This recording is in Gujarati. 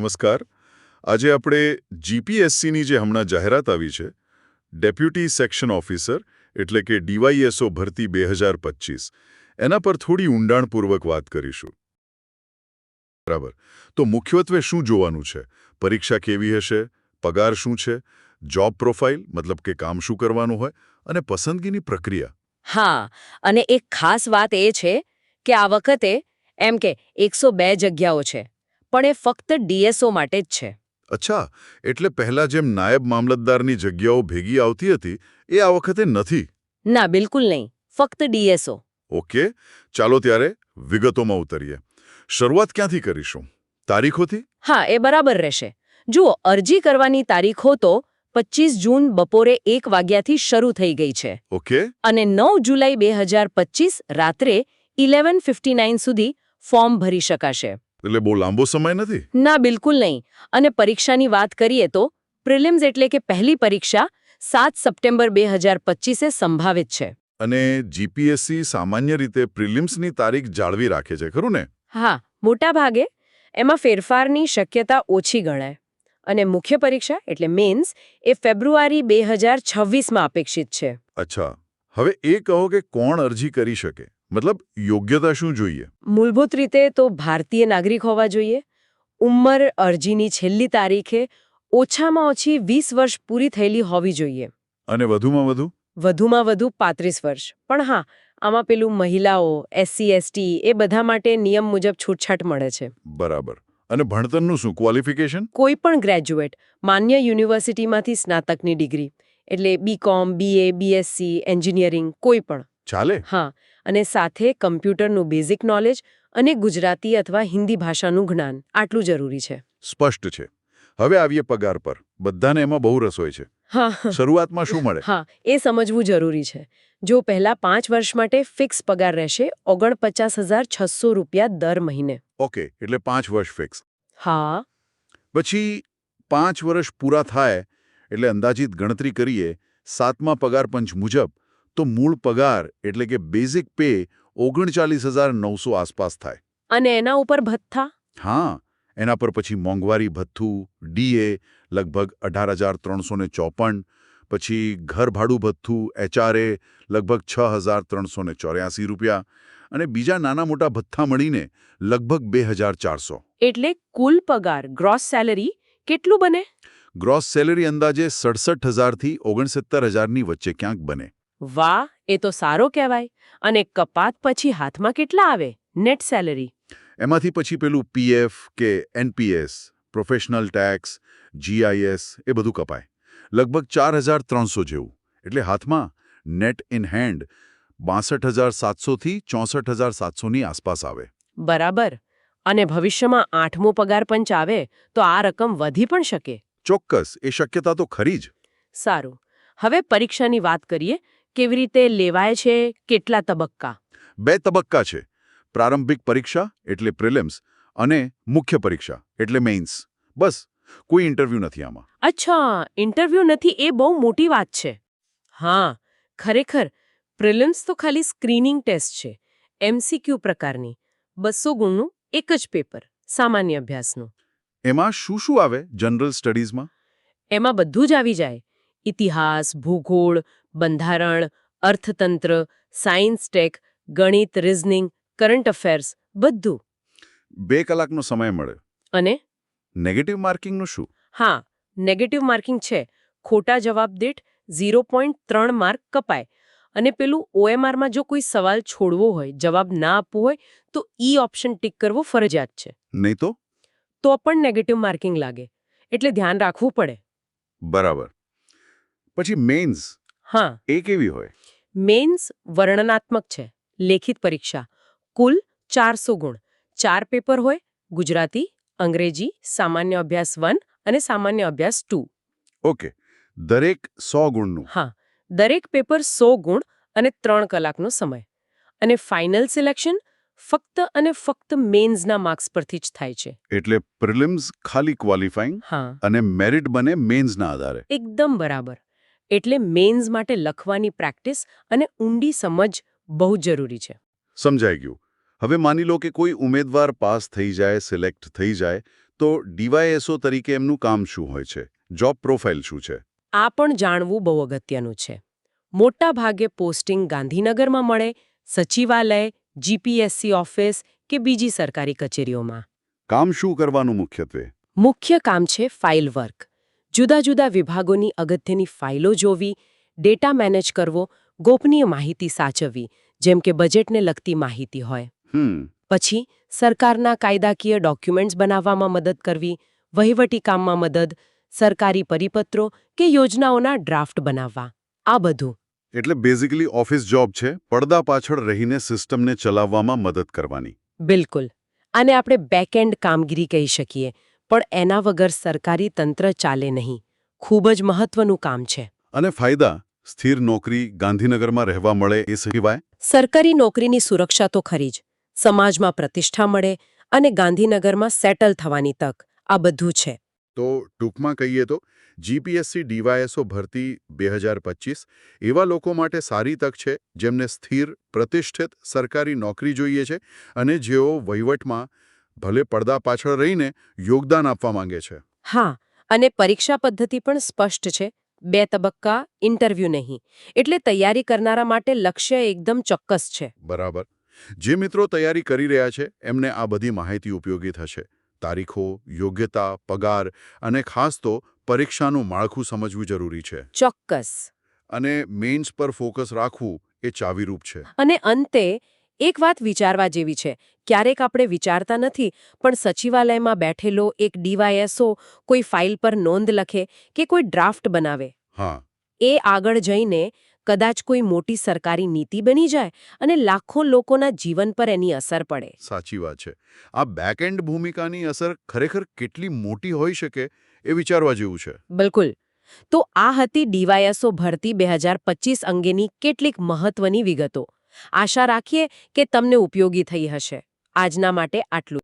નમસ્કાર. આજે આપણે જીપીએસસીની જે હમણાં જાહેરાત આવી છે ડેપ્યુટી સેક્શન ઓફિસર એટલે કે ડીવાયએસઓ ભરતી બે એના પર થોડી ઊંડાણપૂર્વક વાત કરીશું. બરાબર. તો મુખ્યત્વે શું જોવાનું છે? પરીક્ષા કેવી હશે? પગાર શું છે? જોબ પ્રોફાઇલ, મતલબ કે કામ શું કરવાનું હોય? અને પસંદગીની પ્રક્રિયા. હા, અને એક ખાસ વાત એ છે કે આ વખતે એમ કે એકસો જગ્યાઓ છે. પણ એ ફક્ત ડીએસઓ માટે જ છે. અચ્છા એટલે પહેલા જેમ નાયબ મામલતદારની જગ્યાઓ ભેગી આવતી હતી એ આ વખતે નથી? ના બિલકુલ નહીં. ફક્ત ડીએસઓ ઓકે ચાલો ત્યારે વિગતોમાં ઉતરીએ. શરૂઆત ક્યાંથી કરીશું? તારીખોથી? હા એ બરાબર રહેશે. જુઓ અરજી કરવાની તારીખો તો પચીસ જૂન બપોરે એક વાગ્યાથી શરૂ થઈ ગઈ છે. ઓકે. અને નવ જુલાઈ બે રાત્રે ઇલેવન ફિફ્ટી નાઇન સુધી ફોર્મ ભરી શકાશે. એટલે બહુ લાંબો સમય નથી? ના બિલકુલ નહીં. અને પરીક્ષાની વાત કરીએ તો પ્રિલિમ્સ એટલે કે પહેલી પરીક્ષા સાત સપ્ટેમ્બર બે હજાર પચીસે સંભાવિત છે. અને જીપીએસસી સામાન્ય રીતે પ્રિલિમ્સની તારીખ જાળવી રાખે છે ખરું ને? હા મોટા ભાગે એમાં ફેરફારની શક્યતા ઓછી ગણાય. અને મુખ્ય પરીક્ષા એટલે મેન્સ એ ફેબ્રુઆરી બે હજાર છવ્વીસમાં અપેક્ષિત છે. અચ્છા. હવે એ કહો કે કોણ અરજી કરી શકે? મતલબ યોગ્યતા શું જોઈએ? મૂળભૂત રીતે તો ભારતીય નાગરિક હોવા જોઈએ. ઉંમર અરજીની છેલ્લી તારીખે ઓછામાં ઓછી વીસ વર્ષ પૂરી થયેલી હોવી જોઈએ. અને વધુમાં વધુ? વધુમાં વધુ પાંત્રીસ વર્ષ. પણ હા આમાં પેલું મહિલાઓ એસસી એસટી એ બધા માટે નિયમ મુજબ છૂટછાટ મળે છે. બરાબર. અને ભણતરનું શું ક્વોલિફિકેશન? કોઈ પણ ગ્રેજ્યુએટ માન્ય યુનિવર્સિટીમાંથી સ્નાતકની ડિગ્રી એટલે B Com BA BSc engineering કોઈ પણ. ચાલે? હા. અને સાથે કમ્પ્યુટરનું બેઝિક નોલેજ અને ગુજરાતી અથવા હિન્દી ભાષાનું જ્ઞાન. આટલું જરૂરી છે. સ્પષ્ટ છે. હવે આવીએ પગાર પર. બધાને એમાં બહુ રસ હોય છે. હા. શરૂઆતમાં શું મળે? હા એ સમજવું જરૂરી છે. જો પહેલા પાંચ વર્ષ માટે ફિક્સ પગાર રહેશે ઓગણપચાસ હજાર છસો રૂપિયા દર મહિને. ઓકે એટલે પાંચ વર્ષ ફિક્સ. હા. પછી પાંચ વર્ષ પૂરા થાય એટલે અંદાજિત ગણતરી કરીએ સાતમા પગાર પંચ મુજબ તો મૂળ પગાર એટલે કે બેઝિક પે ઓગણચાલીસ હજાર નવસો આસપાસ થાય. અને એના ઉપર ભથ્થા? હા એના પર પછી મોંઘવારી ભથ્થું ડીએ લગભગ અઢાર હજાર ત્રણસો ને ચોપન પછી ઘર ભાડું ભથ્થું એચઆરએ લગભગ છ હજાર ત્રણસો ને ચોર્યાસી રૂપિયા અને બીજા નાના મોટા ભથ્થા મળીને લગભગ બે હજાર ચારસો. એટલે કુલ પગાર ગ્રોસ સેલરી કેટલું બને? ગ્રોસ સેલેરી અંદાજે સડસઠ હજારથી ઓગણસિત્તેર હજારની વચ્ચે ક્યાંક બને. વાહ એ તો સારો કહેવાય. અને કપાત પછી હાથમાં કેટલા આવે? નેટ સેલરી એમાંથી પછી પેલું પીએફ કે એનપીએસ પ્રોફેશનલ ટેક્સ જીઆઈએસ એ બધું કપાય. લગભગ ચાર હજાર ત્રણસો જેવું. એટલે હાથમાં નેટ ઇન હેન્ડ બાસઠ હજાર સાતસોથી ચોસઠ હજાર સાતસોની આસપાસ આવે. બરાબર. અને ભવિષ્યમાં આઠમો પગાર પંચ આવે તો આ રકમ વધી પણ શકે. ચોક્કસ એ શક્યતા તો ખરી જ. સારું. હવે પરીક્ષાની વાત કરીએ. કેવી રીતે લેવાય છે કેટલા તબક્કા? બે તબક્કા છે. પ્રારંભિક પરીક્ષા એટલે પ્રિલિમ્સ અને મુખ્ય પરીક્ષા એટલે મેઇન્સ. બસ કોઈ ઇન્ટરવ્યૂ નથી આમાં. અચ્છા ઇન્ટરવ્યૂ નથી એ બહુ મોટી વાત છે. હા ખરેખર પ્રિલિમ્સ તો ખાલી સ્ક્રીનિંગ ટેસ્ટ છે એમસીક્યુ પ્રકારની બસો ગુણનું એક જ પેપર સામાન્ય અભ્યાસનું. એમાં શું શું આવે જનરલ સ્ટડીઝમાં? એમાં બધું જ આવી જાય. ઇતિહાસ ભૂગોળ બંધારણ અર્થતંત્ર સાયન્સ ટેક ગણિત રિઝનિંગ કરંટ અફેર્સ બધું. બે કલાકનો સમય મળે અને? નેગેટિવ માર્કિંગનું શું? હા નેગેટિવ માર્કિંગ છે. ખોટા જવાબ દીઠ ઝીરો પોઈન્ટ ત્રણ માર્ક કપાય. અને પેલું ઓએમઆરમાં જો કોઈ સવાલ છોડવો હોય જવાબ ના આપવો હોય તો ઈ ઓપ્શન ટીક કરવો ફરજિયાત છે. નહીં તો? તો પણ નેગેટિવ માર્કિંગ લાગે. એટલે ધ્યાન રાખવું પડે. બરાબર. પછી મેઇન્સ હા. એ કેવી હોય? મેન્સ વર્ણનાત્મક છે લેખિત પરીક્ષા. કુલ ચારસો ગુણ. ચાર પેપર હોય ગુજરાતી અંગ્રેજી સામાન્ય અભ્યાસ વન અને સામાન્ય અભ્યાસ ટુ. ઓકે. દરેક સો ગુણનું? હા. દરેક પેપર સો ગુણ અને ત્રણ કલાકનો સમય. અને ફાઇનલ સિલેક્શન ફક્ત અને ફક્ત મેન્સના માર્ક્સ પરથી જ થાય છે. એટલે પ્રિલિમ્સ ખાલી ક્વોલિફાઈંગ હા. અને મેરિટ બને મેન્સના આધારે? એકદમ બરાબર. એટલે મેન્સ માટે લખવાની પ્રેક્ટિસ અને ઊંડી સમજ બહુ જરૂરી છે. સમજાઈ ગયું. હવે માની લો કે કોઈ ઉમેદવાર પાસ થઈ જાય સિલેક્ટ થઈ જાય તો ડીવાયએસઓ તરીકે એમનું કામ શું હોય છે? જોબ પ્રોફાઇલ શું છે? આ પણ જાણવું બહુ અગત્યનું છે. મોટા ભાગે પોસ્ટિંગ ગાંધીનગરમાં મળે સચિવાલય જીપીએસસી ઓફિસ કે બીજી સરકારી કચેરીઓમાં. કામ શું કરવાનું મુખ્યત્વે? મુખ્ય કામ છે ફાઇલ વર્ક. જુદા જુદા વિભાગોની અગત્યની ફાઇલો જોવી ડેટા મેનેજ કરવો ગોપનીય માહિતી સાચવવી જેમ કે બજેટને લગતી માહિતી હોય. પછી સરકારના કાયદાકીય ડોક્યુમેન્ટ્સ બનાવવામાં મદદ કરવી વહીવટી કામમાં મદદ સરકારી પરિપત્રો કે યોજનાઓના ડ્રાફ્ટ બનાવવા. આ બધું. એટલે બેઝિકલી ઓફિસ જોબ છે પડદા પાછળ રહીને સિસ્ટમને ચલાવવામાં મદદ કરવાની. બિલકુલ. આને આપણે બેકએન્ડ કામગીરી કહી શકીએ. પણ એના વગર સરકારી તંત્ર ચાલે નહીં. ખૂબ જ મહત્વનું કામ છે. અને ફાયદા? સ્થિર નોકરી ગાંધીનગરમાં રહેવા મળે એ સિવાય? સરકારી નોકરીની સુરક્ષા તો ખરી જ. સમાજમાં પ્રતિષ્ઠા મળે અને ગાંધીનગરમાં સેટલ થવાની તક. આ બધું છે. તો ટૂંકમાં કહીએ તો જીપીએસસી ડીવાયએસઓ ભરતી બે એવા લોકો માટે સારી તક છે જેમને સ્થિર પ્રતિષ્ઠિત સરકારી નોકરી જોઈએ છે અને જેઓ વહીવટમાં ભલે પડદા પાછળ રહીને યોગદાન આપવા માંગે છે. હા અને પરીક્ષા પદ્ધતિ પણ સ્પષ્ટ છે. બે તબક્કા ઇન્ટરવ્યૂ નહીં. એટલે તૈયારી કરનારા માટે લક્ષ્ય એકદમ ચોક્કસ છે. બરાબર. જે મિત્રો તૈયારી કરી રહ્યા છે એમને આ બધી માહિતી ઉપયોગી થશે. તારીખો યોગ્યતા પગાર અને ખાસ તો પરીક્ષાનું માળખું સમજવું જરૂરી છે. ચોક્કસ. અને મેઇન્સ પર ફોકસ રાખવું એ ચાવીરૂપ છે. અને અંતે એક વાત વિચારવા જેવી છે. ક્યારેક આપણે વિચારતા નથી પણ સચિવાલયમાં બેઠેલો એક ડીવાયએસઓ કોઈ ફાઇલ પર નોંધ લખે કે કોઈ ડ્રાફ્ટ બનાવે. હા. એ આગળ જઈને કદાચ કોઈ મોટી સરકારી નીતિ બની જાય અને લાખો લોકોના જીવન પર એની અસર પડે. સાચી વાત છે. આ બેકએન્ડ ભૂમિકાની અસર ખરેખર કેટલી મોટી હોઈ શકે એ વિચારવા જેવું છે. બિલકુલ. તો આ હતી ડીવાયએસઓ ભરતી બે અંગેની કેટલીક મહત્વની વિગતો. આશા રાખીએ કે તમને ઉપયોગી થઈ હશે. આજના માટે આટલું.